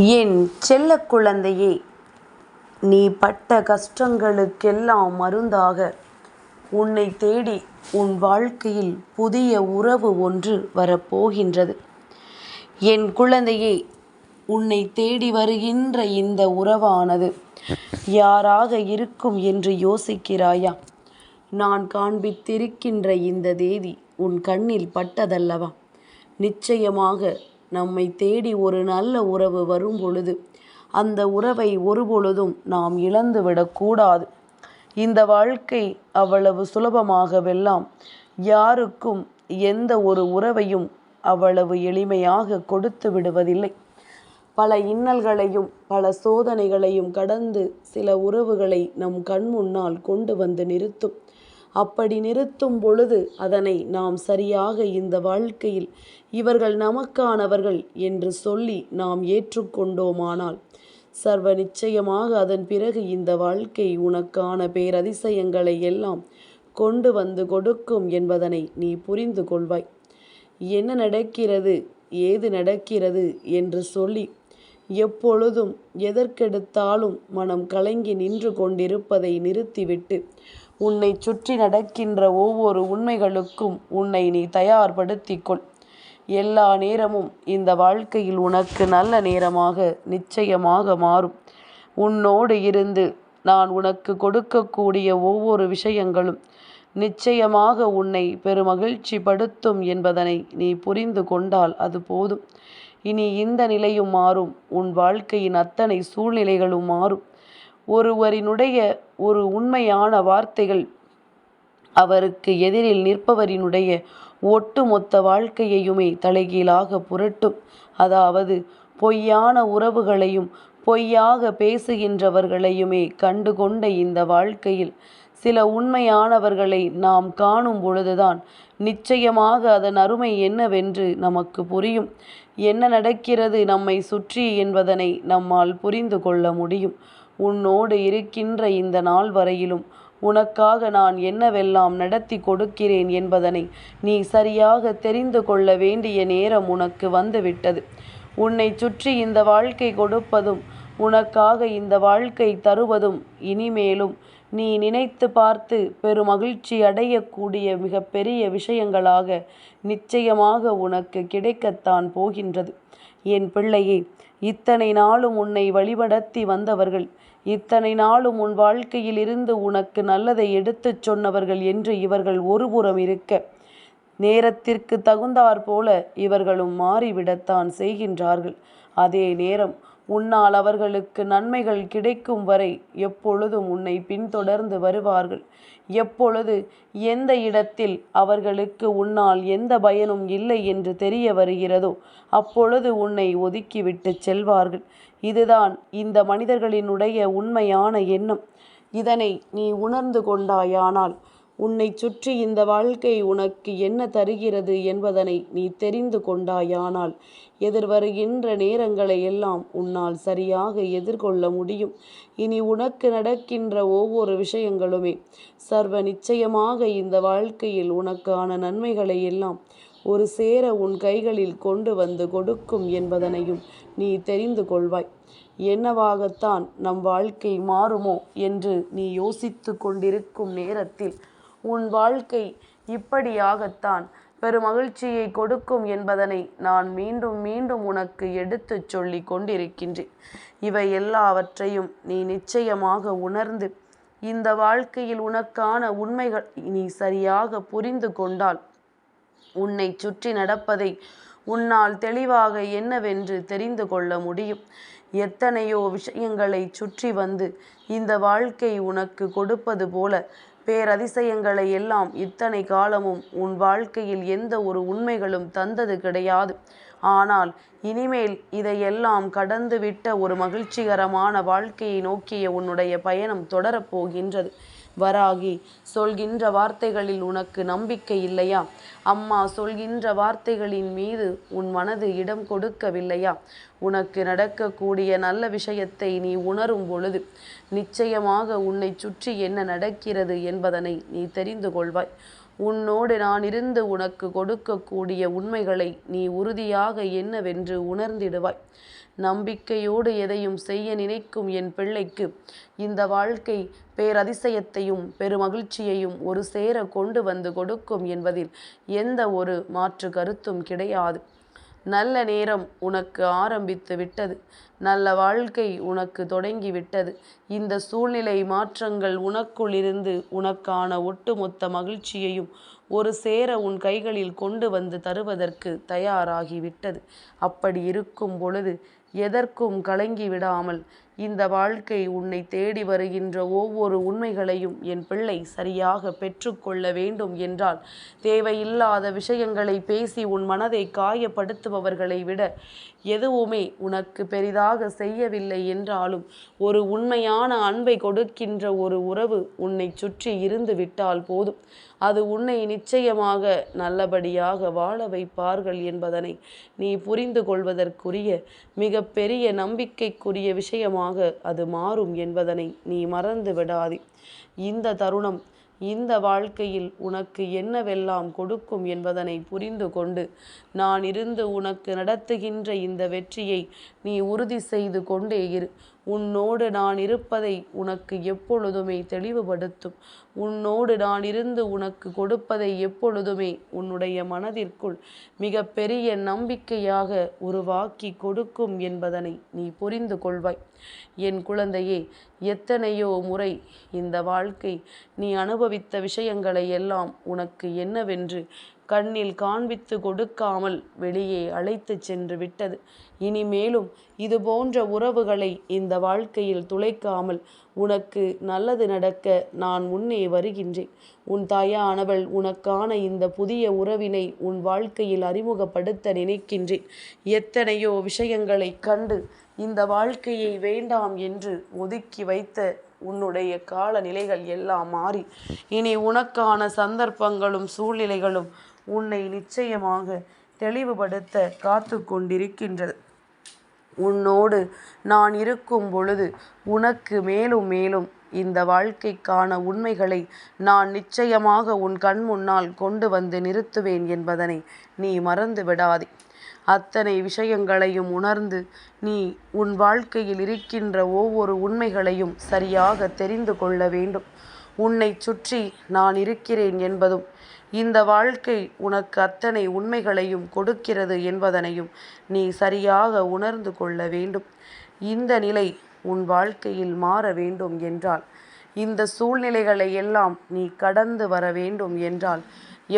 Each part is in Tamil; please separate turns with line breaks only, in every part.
என் செல்ல குழந்தையே நீ பட்ட கஷ்டங்களுக்கெல்லாம் மருந்தாக. உன்னை தேடி உன் வாழ்க்கையில் புதிய உறவு ஒன்று வரப்போகின்றது. என் குழந்தையே உன்னை தேடி வருகின்ற இந்த உறவானது. யாராக இருக்கும் என்று யோசிக்கிறாயா? நான் காண்பித்திருக்கின்ற இந்த தேதி உன் கண்ணில் பட்டதல்லவா? நிச்சயமாக நம்மை தேடி ஒரு நல்ல உறவு வரும் பொழுது அந்த உறவை ஒருபொழுதும் நாம் இழந்துவிடக்கூடாது இந்த வாழ்க்கை அவ்வளவு சுலபமாகவெல்லாம் யாருக்கும் எந்த ஒரு உறவையும் அவ்வளவு எளிமையாக கொடுத்து விடுவதில்லை. பல இன்னல்களையும் பல சோதனைகளையும் கடந்து சில உறவுகளை நம் கண் முன்னால் கொண்டு வந்து நிறுத்தும். அப்படி நிறுத்தும் பொழுது அதனை நாம் சரியாக இந்த வாழ்க்கையில் இவர்கள் நமக்கானவர்கள் என்று சொல்லி நாம் ஏற்றுக்கொண்டோமானால் சர்வ நிச்சயமாக அதன் பிறகு இந்த வாழ்க்கை உனக்கான பேரதிசயங்களை எல்லாம் கொண்டு வந்து கொடுக்கும் என்பதனை நீ புரிந்து கொள்வாய். என்ன நடக்கிறது ஏது நடக்கிறது என்று சொல்லி எப்பொழுதும் எதற்கெடுத்தாலும் மனம் கலங்கி நின்று கொண்டிருப்பதை நிறுத்திவிட்டு உன்னை சுற்றி நடக்கின்ற ஒவ்வொரு உண்மைகளுக்கும் உன்னை நீ தயார்படுத்திக்கொள். எல்லா நேரமும் இந்த வாழ்க்கையில் உனக்கு நல்ல நேரமாக நிச்சயமாக மாறும். உன்னோடு இருந்து நான் உனக்கு கொடுக்கக்கூடிய ஒவ்வொரு விஷயங்களும் நிச்சயமாக உன்னை பெருமகிழ்ச்சி படுத்தும் என்பதனை நீ புரிந்து கொண்டால் அது போதும். இனி இந்த நிலையும் மாறும். உன் வாழ்க்கையின் அத்தனை சூழ்நிலைகளும் மாறும். ஒருவரினுடைய ஒரு உண்மையான வார்த்தைகள் அவருக்கு எதிரில் நிற்பவரினுடைய ஒட்டுமொத்த வாழ்க்கையையுமே தலைகீழாக புரட்டும். அதாவது பொய்யான உறவுகளையும் பொய்யாக பேசுகின்றவர்களையுமே கண்டுகொண்ட இந்த வாழ்க்கையில் சில உண்மையானவர்களை நாம் காணும் பொழுதுதான் நிச்சயமாக அதன் அருமை என்னவென்று நமக்கு புரியும். என்ன நடக்கிறது நம்மை சுற்றி என்பதனை நம்மால் புரிந்து கொள்ள முடியும். உன்னோடு இருக்கின்ற இந்த நாள் வரையிலும் உனக்காக நான் என்னவெல்லாம் நடத்தி கொடுக்கிறேன் என்பதனை நீ சரியாக தெரிந்து கொள்ள வேண்டிய நேரம் உனக்கு வந்துவிட்டது. உன்னை சுற்றி இந்த வாழ்க்கை கொடுப்பதும் உனக்காக இந்த வாழ்க்கை தருவதும் இனிமேலும் நீ நினைத்து பார்த்து பெருமகிழ்ச்சி அடையக்கூடிய மிகப்பெரிய விஷயங்களாக நிச்சயமாக உனக்கு கிடைக்கத்தான் போகின்றது. என் பிள்ளையே இத்தனை நாளும் உன்னை வழிபடத்தி வந்தவர்கள் இத்தனை நாளும் உன் வாழ்க்கையில் இருந்து உனக்கு நல்லதை எடுத்துச் சொன்னவர்கள் என்று இவர்கள் ஒருபுறம் இருக்க. நேரத்திற்கு தகுந்தாற் போல இவர்களும் மாறிவிடத்தான் செய்கின்றார்கள். அதே நேரம் உன்னால் அவர்களுக்கு நன்மைகள் கிடைக்கும் வரை எப்பொழுதும் உன்னை பின்தொடர்ந்து வருவார்கள். எப்பொழுது எந்த இடத்தில் அவர்களுக்கு உன்னால் எந்த பயனும் இல்லை என்று தெரிய வருகிறதோ அப்பொழுது உன்னை ஒதுக்கிவிட்டு செல்வார்கள். இதுதான் இந்த மனிதர்களினுடைய உண்மையான எண்ணம். இதனை நீ உணர்ந்து கொண்டாயானால் உன்னை சுற்றி இந்த வாழ்க்கை உனக்கு என்ன தருகிறது என்பதனை நீ தெரிந்து கொண்டாயானால் எதிர்வருகின்ற நேரங்களை எல்லாம் உன்னால் சரியாக எதிர்கொள்ள முடியும். இனி உனக்கு நடக்கின்ற ஒவ்வொரு விஷயங்களுமே சர்வ நிச்சயமாக இந்த வாழ்க்கையில் உனக்கான நன்மைகளை எல்லாம் ஒரு சேர உன் கைகளில் கொண்டு வந்து கொடுக்கும் என்பதனையும் நீ தெரிந்து கொள்வாய். என்னவாகத்தான் நம் வாழ்க்கை மாறுமோ என்று நீ யோசித்து கொண்டிருக்கும் நேரத்தில் உன் வாழ்க்கை இப்படியாகத்தான் பெருமகிழ்ச்சியை கொடுக்கும் என்பதனை நான் மீண்டும் மீண்டும் உனக்கு எடுத்துச் சொல்லி கொண்டிருக்கின்றேன். இவை எல்லாவற்றையும் நீ நிச்சயமாக உணர்ந்து இந்த வாழ்க்கையில் உனக்கான உண்மைகள் நீ சரியாக புரிந்து கொண்டால் உன்னை சுற்றி நடப்பதை உன்னால் தெளிவாக என்னவென்று தெரிந்து கொள்ள முடியும். எத்தனையோ விஷயங்களை சுற்றி வந்து இந்த வாழ்க்கை உனக்கு கொடுப்பது போல பேரதிசயங்களை எல்லாம் இத்தனை காலமும் உன் வாழ்க்கையில் எந்த ஒரு உண்மைகளும் தந்தது கிடையாது. ஆனால் இனிமேல் இதையெல்லாம் கடந்துவிட்ட ஒரு மகிழ்ச்சிகரமான வாழ்க்கையை நோக்கிய உன்னுடைய பயணம் தொடரப்போகின்றது வராகி சொல்கின்ற வார்த்தைகளில் உனக்கு நம்பிக்கை இல்லையா? அம்மா சொல்கின்ற வார்த்தைகளின் மீது உன் மனது இடம் கொடுக்கவில்லையா? உனக்கு நடக்கக்கூடிய நல்ல விஷயத்தை நீ உணரும் பொழுது நிச்சயமாக உன்னை சுற்றி என்ன நடக்கிறது என்பதனை நீ தெரிந்து கொள்வாய். உன்னோடு நான் இருந்து உனக்கு கொடுக்கக்கூடிய உண்மைகளை நீ உறுதியாக என்னவென்று உணர்ந்திடுவாய். நம்பிக்கையோடு எதையும் செய்ய நினைக்கும் என் பிள்ளைக்கு இந்த வாழ்க்கை பேரதிசயத்தையும் பெருமகிழ்ச்சியையும் ஒரு சேர கொண்டு வந்து கொடுக்கும் என்பதில் எந்த ஒரு மாற்று கருத்தும் கிடையாது. நல்ல நேரம் உனக்கு ஆரம்பித்து விட்டது. நல்ல வாழ்க்கை உனக்கு தொடங்கி விட்டது. இந்த சூழ்நிலை மாற்றங்கள் உனக்குள் இருந்து உனக்கான ஒட்டுமொத்த மகிழ்ச்சியையும் ஒரு சேர உன் கைகளில் கொண்டு வந்து தருவதற்கு தயாராகிவிட்டது அப்படி இருக்கும் பொழுது எதற்கும் கலங்கி விடாமல் இந்த வாழ்க்கை உன்னை தேடி வருகின்ற ஒவ்வொரு உண்மைகளையும் என் பிள்ளை சரியாக பெற்றுக்கொள்ள வேண்டும் என்றால் தேவையில்லாத விஷயங்களை பேசி உன் மனதை காயப்படுத்துபவர்களை விட எதுவுமே உனக்கு பெரிதாக செய்யவில்லை என்றாலும் ஒரு உண்மையான அன்பை கொடுக்கின்ற ஒரு உறவு உன்னை சுற்றி இருந்து விட்டால் போதும். அது உன்னை நிச்சயமாக நல்லபடியாக வாழ வைப்பார்கள் என்பதனை நீ புரிந்து கொள்வதற்குரிய மிக பெரிய நம்பிக்கைக்குரிய விஷயமாக அது மாறும் என்பதனை நீ மறந்து விடாதே. இந்த தருணம் இந்த வாழ்க்கையில் உனக்கு என்னவெல்லாம் கொடுக்கும் என்பதனை புரிந்து கொண்டு நான் இருந்து உனக்கு நடத்துகின்ற இந்த வெற்றியை நீ உறுதி செய்து கொண்டே இரு. உன்னோடு நான் இருப்பதை உனக்கு எப்பொழுதுமே தெளிவுபடுத்தும். உன்னோடு நான் இருந்து உனக்கு கொடுப்பதை எப்பொழுதுமே உன்னுடைய மனதிற்குள் மிக பெரிய நம்பிக்கையாக உருவாக்கி கொடுக்கும் என்பதனை நீ புரிந்து கொள்வாய். என் குழந்தையே எத்தனையோ முறை இந்த வாழ்க்கை நீ அனுபவித்த விஷயங்களை எல்லாம் உனக்கு என்னவென்று கண்ணில் காண்பித்து கொடுக்காமல் வெளியே அழைத்து சென்று விட்டது. இனிமேலும் இது போன்ற உறவுகளை இந்த வாழ்க்கையில் துளைக்காமல் உனக்கு நல்லது நடக்க நான் முன்னே வருகின்றேன். உன் தாயானவள் உனக்கான இந்த புதிய உறவினை உன் வாழ்க்கையில் அறிமுகப்படுத்த நினைக்கின்றேன். எத்தனையோ விஷயங்களை கண்டு இந்த வாழ்க்கையை வேண்டாம் என்று ஒதுக்கி வைத்த உன்னுடைய காலநிலைகள் எல்லாம் மாறி இனி உனக்கான சந்தர்ப்பங்களும் சூழ்நிலைகளும் உன்னை நிச்சயமாக தெளிவுபடுத்த காத்து கொண்டிருக்கின்றது உன்னோடு நான் இருக்கும் பொழுது உனக்கு மேலும் மேலும் இந்த வாழ்க்கைக்கான உண்மைகளை நான் நிச்சயமாக உன் கண் முன்னால் கொண்டு வந்து நிறுத்துவேன் என்பதனை நீ மறந்து விடாதே. அத்தனை விஷயங்களையும் உணர்ந்து நீ உன் வாழ்க்கையில் இருக்கின்ற ஒவ்வொரு உண்மைகளையும் சரியாக தெரிந்து கொள்ள வேண்டும். உன்னை சுற்றி நான் இருக்கிறேன் என்பதும் இந்த வாழ்க்கை உனக்கு அத்தனை உண்மைகளையும் கொடுக்கிறது என்பதனையும் நீ சரியாக உணர்ந்து கொள்ள வேண்டும். இந்த நிலை உன் வாழ்க்கையில் மாற வேண்டும் என்றால் இந்த சூழ்நிலைகளை எல்லாம் நீ கடந்து வர வேண்டும் என்றால்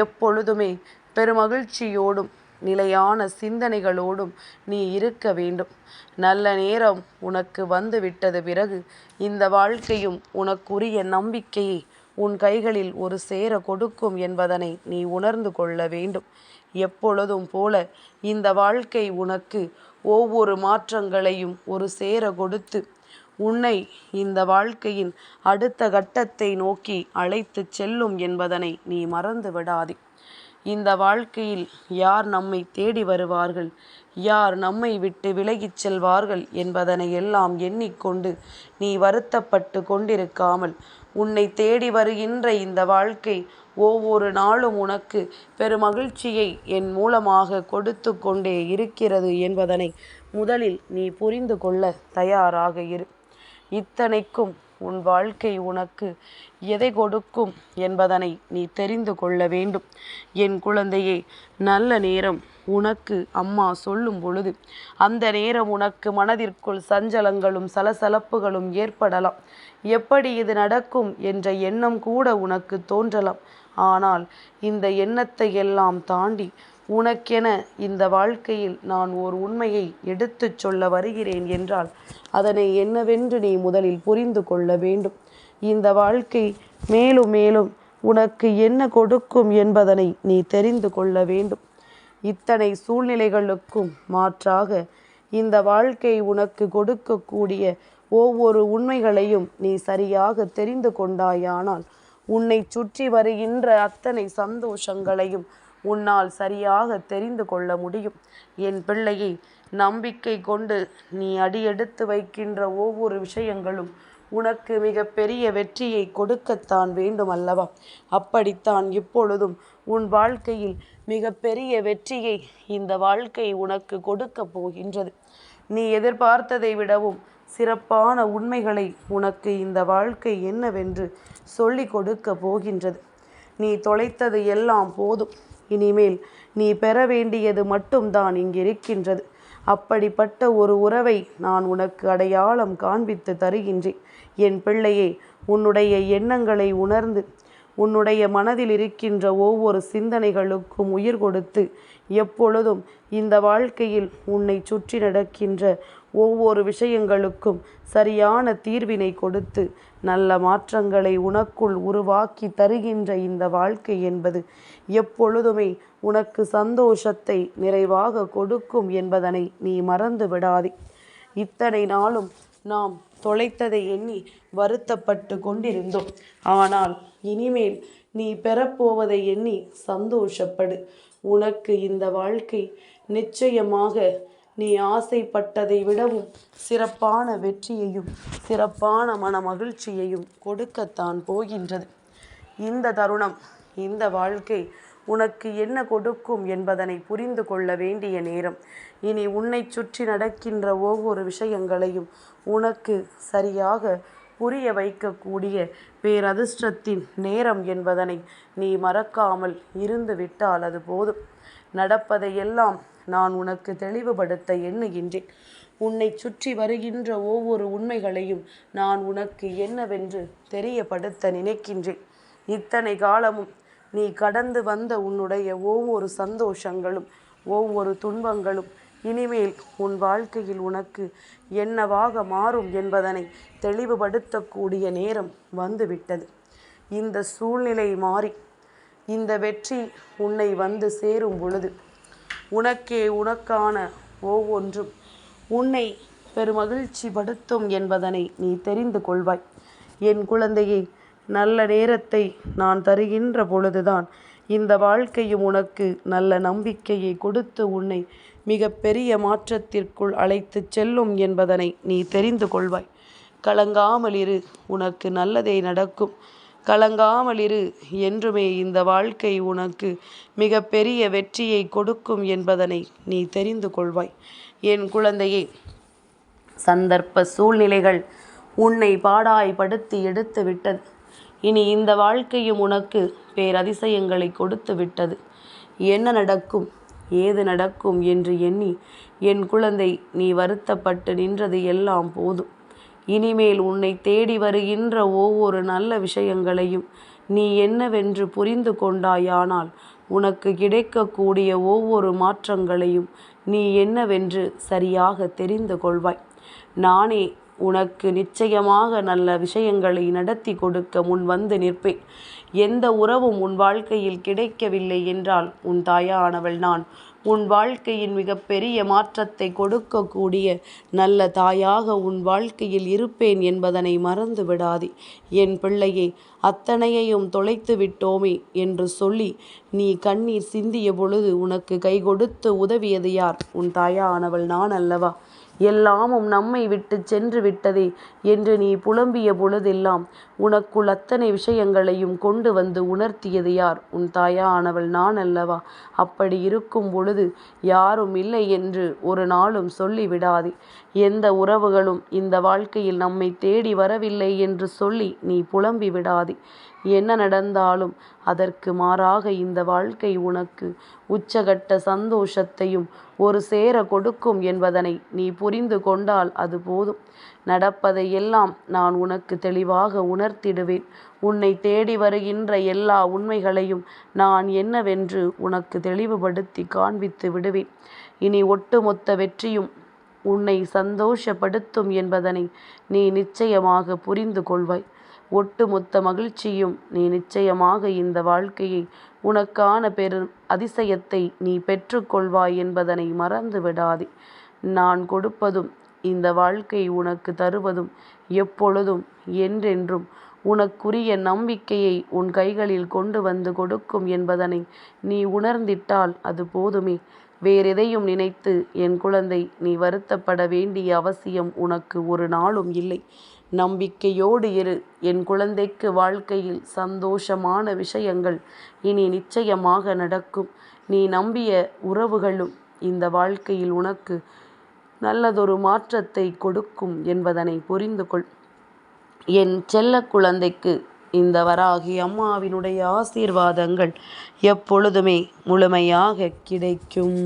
எப்பொழுதுமே பெருமகிழ்ச்சியோடும் நிலையான சிந்தனைகளோடும் நீ இருக்க வேண்டும். நல்ல நேரம் உனக்கு வந்து விட்டது பிறகு இந்த வாழ்க்கையும் உனக்குரிய நம்பிக்கையை உன் கைகளில் ஒரு சேர கொடுக்கும் என்பதனை நீ உணர்ந்து கொள்ள வேண்டும். எப்பொழுதும் போல இந்த வாழ்க்கை உனக்கு ஒவ்வொரு மாற்றங்களையும் ஒரு சேர கொடுத்து உன்னை இந்த வாழ்க்கையின் அடுத்த கட்டத்தை நோக்கி அழைத்து செல்லும் என்பதனை நீ மறந்து விடாதே. இந்த வாழ்க்கையில் யார் நம்மை தேடி வருவார்கள்? யார் நம்மை விட்டு விலகிச் செல்வார்கள் என்பதனை எல்லாம் எண்ணிக்கொண்டு நீ வருத்தப்பட்டு கொண்டிருக்காமல் உன்னை தேடி வருகின்ற இந்த வாழ்க்கை ஒவ்வொரு நாளும் உனக்கு பெருமகிழ்ச்சியை என் மூலமாக கொடுத்து கொண்டே இருக்கிறது என்பதனை முதலில் நீ புரிந்து கொள்ள தயாராக இரு. இத்தனைக்கும் உன் வாழ்க்கை உனக்கு எதை கொடுக்கும் என்பதனை நீ தெரிந்து கொள்ள வேண்டும். என் குழந்தையே நல்ல நேரம் உனக்கு அம்மா சொல்லும் பொழுது அந்த நேரம் உனக்கு மனதிற்குள் சஞ்சலங்களும் சலசலப்புகளும் ஏற்படலாம். எப்படி இது நடக்கும் என்ற எண்ணம் கூட உனக்கு தோன்றலாம். ஆனால் இந்த எண்ணத்தை எல்லாம் தாண்டி உனக்கென இந்த வாழ்க்கையில் நான் ஓர் உண்மையை எடுத்துச் சொல்ல வருகிறேன் என்றால் அதனை என்னவென்று நீ முதலில் புரிந்து கொள்ள வேண்டும். இந்த வாழ்க்கை மேலும் மேலும் உனக்கு என்ன கொடுக்கும் என்பதனை நீ தெரிந்து கொள்ள வேண்டும். இத்தனை சூழ்நிலைகளுக்கும் மாற்றாக இந்த வாழ்க்கை உனக்கு கொடுக்கக்கூடிய ஒவ்வொரு உண்மைகளையும் நீ சரியாக தெரிந்து கொண்டாயானால் உன்னை சுற்றி வருகின்ற அத்தனை சந்தோஷங்களையும் உன்னால் சரியாக தெரிந்து கொள்ள முடியும். என் பிள்ளையை நம்பிக்கை கொண்டு நீ அடியெடுத்து வைக்கின்ற ஒவ்வொரு விஷயங்களும் உனக்கு மிக பெரிய வெற்றியை கொடுக்கத்தான் வேண்டும் அல்லவா அப்படித்தான் இப்பொழுதும் உன் வாழ்க்கையில் மிக பெரிய வெற்றியை இந்த வாழ்க்கை உனக்கு கொடுக்க போகின்றது. நீ எதிர்பார்த்ததை விடவும் சிறப்பான உண்மைகளை உனக்கு இந்த வாழ்க்கை என்னவென்று சொல்லிக் கொடுக்க போகின்றது. நீ தொலைத்தது எல்லாம் போதும். இனிமேல் நீ பெற வேண்டியது மட்டும்தான் இங்கிருக்கின்றது. அப்படிப்பட்ட ஒரு உறவை நான் உனக்கு அடையாளம் காண்பித்து தருகின்றேன். என் பிள்ளையே உன்னுடைய எண்ணங்களை உணர்ந்து உன்னுடைய மனதில் இருக்கின்ற ஒவ்வொரு சிந்தனைகளுக்கும் உயிர் கொடுத்து எப்பொழுதும் இந்த வாழ்க்கையில் உன்னை சுற்றி நடக்கின்ற ஒவ்வொரு விஷயங்களுக்கும் சரியான தீர்வினை கொடுத்து நல்ல மாற்றங்களை உனக்குள் உருவாக்கி தருகின்ற இந்த வாழ்க்கை என்பது எப்பொழுதுமே உனக்கு சந்தோஷத்தை நிறைவாக கொடுக்கும் என்பதனை நீ மறந்து விடாதே. இத்தனை நாளும் நாம் தொலைத்ததை எண்ணி வருத்தப்பட்டு கொண்டிருந்தோம். ஆனால் இனிமேல் நீ பெறப்போவதை எண்ணி சந்தோஷப்படு. உனக்கு இந்த வாழ்க்கை நிச்சயமாக நீ ஆசைப்பட்டதை விடவும் சிறப்பான வெற்றியையும் சிறப்பான மன மகிழ்ச்சியையும் கொடுக்கத்தான் போகின்றது. இந்த தருணம் இந்த வாழ்க்கை உனக்கு என்ன கொடுக்கும் என்பதனை புரிந்து கொள்ள வேண்டிய நேரம். இனி உன்னை சுற்றி நடக்கின்ற ஒவ்வொரு விஷயங்களையும் உனக்கு சரியாக புரிய வைக்கக்கூடிய பேரதிர்ஷ்டத்தின் நேரம் என்பதனை நீ மறக்காமல் இருந்து விட்டால் அது போதும். நடப்பதையெல்லாம் நான் உனக்கு தெளிவுபடுத்த எண்ணுகின்றேன். உன்னை சுற்றி வருகின்ற ஒவ்வொரு உண்மைகளையும் நான் உனக்கு என்னவென்று தெரியப்படுத்த நினைக்கின்றேன். இத்தனை காலமும் நீ கடந்து வந்த உன்னுடைய ஒவ்வொரு சந்தோஷங்களும் ஒவ்வொரு துன்பங்களும் இனிமேல் உன் வாழ்க்கையில் உனக்கு என்னவாக மாறும் என்பதனை தெளிவுபடுத்தக்கூடிய நேரம் வந்துவிட்டது. இந்த சூழ்நிலை மாறி இந்த வெற்றி உன்னை வந்து சேரும் பொழுது உனக்கே உனக்கான ஒவ்வொன்றும் உன்னை பெருமகிழ்ச்சி படுத்தும் என்பதனை நீ தெரிந்து கொள்வாய். என் குழந்தையை நல்ல நேரத்தை நான் தருகின்ற பொழுதுதான் இந்த வாழ்க்கையும் உனக்கு நல்ல நம்பிக்கையை கொடுத்து உன்னை மிக பெரிய மாற்றத்திற்குள் அழைத்துச் செல்லும் என்பதனை நீ தெரிந்து கொள்வாய். கலங்காமல் இரு உனக்கு நல்லதே நடக்கும். கலங்காமல் இரு என்றுமே இந்த வாழ்க்கை உனக்கு மிக பெரிய வெற்றியை கொடுக்கும் என்பதனை நீ தெரிந்து கொள்வாய். என் குழந்தையே சந்தர்ப்ப சூழ்நிலைகள் உன்னை பாடாய்படுத்தி எடுத்து விட்டது இனி இந்த வாழ்க்கையும் உனக்கு பேரதிசயங்களை கொடுத்து விட்டது. என்ன நடக்கும்? ஏது நடக்கும் என்று எண்ணி என் குழந்தை நீ வருத்தப்பட்டு நின்றது எல்லாம் போதும். இனிமேல் உன்னை தேடி வருகின்ற ஒவ்வொரு நல்ல விஷயங்களையும் நீ என்னவென்று புரிந்து கொண்டாயானால் உனக்கு கிடைக்கக்கூடிய ஒவ்வொரு மாற்றங்களையும் நீ என்னவென்று சரியாக தெரிந்து கொள்வாய். நானே உனக்கு நிச்சயமாக நல்ல விஷயங்களை நடத்தி கொடுக்க முன் வந்து நிற்பேன். எந்த உறவும் உன் வாழ்க்கையில் கிடைக்கவில்லை என்றால் உன் தாயானவள் நான். உன் வாழ்க்கையின் மிகப்பெரிய மாற்றத்தை கொடுக்கக்கூடிய நல்ல தாயாக உன் வாழ்க்கையில் இருப்பேன் என்பதனை மறந்து விடாதே என் பிள்ளையே அத்தனையையும் தொலைத்து விட்டோமே என்று சொல்லி நீ கண்ணீர் சிந்திய பொழுது உனக்கு கை கொடுத்து உதவியது யார்? உன் தாயானவள் நான் அல்லவா? எல்லாமும் நம்மை விட்டு சென்று விட்டதே என்று நீ புலம்பிய பொழுதெல்லாம் உனக்குள் அத்தனை விஷயங்களையும் கொண்டு வந்து உணர்த்தியது யார்? உன் தாயானவள் நான் அல்லவா? அப்படி இருக்கும் பொழுது யாரும் இல்லை என்று ஒரு நாளும் சொல்லிவிடாதே எந்த உறவுகளும் இந்த வாழ்க்கையில் நம்மை தேடி வரவில்லை என்று சொல்லி நீ புலம்பி விடாதே. என்ன நடந்தாலும் அதற்கு மாறாக இந்த வாழ்க்கை உனக்கு உச்சகட்ட சந்தோஷத்தையும் ஒரு சேர கொடுக்கும் என்பதனை நீ புரிந்து கொண்டால் அது போதும். நடப்பதையெல்லாம் நான் உனக்கு தெளிவாக உணர்த்திடுவேன். உன்னை தேடி வருகின்ற எல்லா உண்மைகளையும் நான் என்னவென்று உனக்கு தெளிவுபடுத்தி காண்பித்து விடுவேன். இனி ஒட்டுமொத்த வெற்றியும் உன்னை சந்தோஷப்படுத்தும் என்பதனை நீ நிச்சயமாக புரிந்து கொள்வாய். ஒட்டுமொத்த மகிழ்ச்சியும் நீ நிச்சயமாக இந்த வாழ்க்கையை உனக்கான பெரும் அதிசயத்தை நீ பெற்றுக்கொள்வாய் என்பதனை மறந்து விடாதே நான் கொடுப்பதும் இந்த வாழ்க்கை உனக்கு தருவதும் எப்பொழுதும் என்றென்றும். உனக்குரிய நம்பிக்கையை உன் கைகளில் கொண்டு வந்து கொடுக்கும் என்பதனை நீ உணர்ந்திட்டால் அது போதுமே. வேறெதையும் நினைத்து என் குழந்தை நீ வருத்தப்பட வேண்டிய அவசியம் உனக்கு ஒரு நாளும் இல்லை. நம்பிக்கையோடு இரு. என் குழந்தைக்கு வாழ்க்கையில் சந்தோஷமான விஷயங்கள் இனி நிச்சயமாக நடக்கும். நீ நம்பிய உறவுகளும் இந்த வாழ்க்கையில் உனக்கு நல்லதொரு மாற்றத்தை கொடுக்கும் என்பதனை புரிந்து கொள் என் செல்ல குழந்தைக்கு இந்த வராகி அம்மாவினுடைய ஆசீர்வாதங்கள் எப்பொழுதுமே முழுமையாக கிடைக்கும்.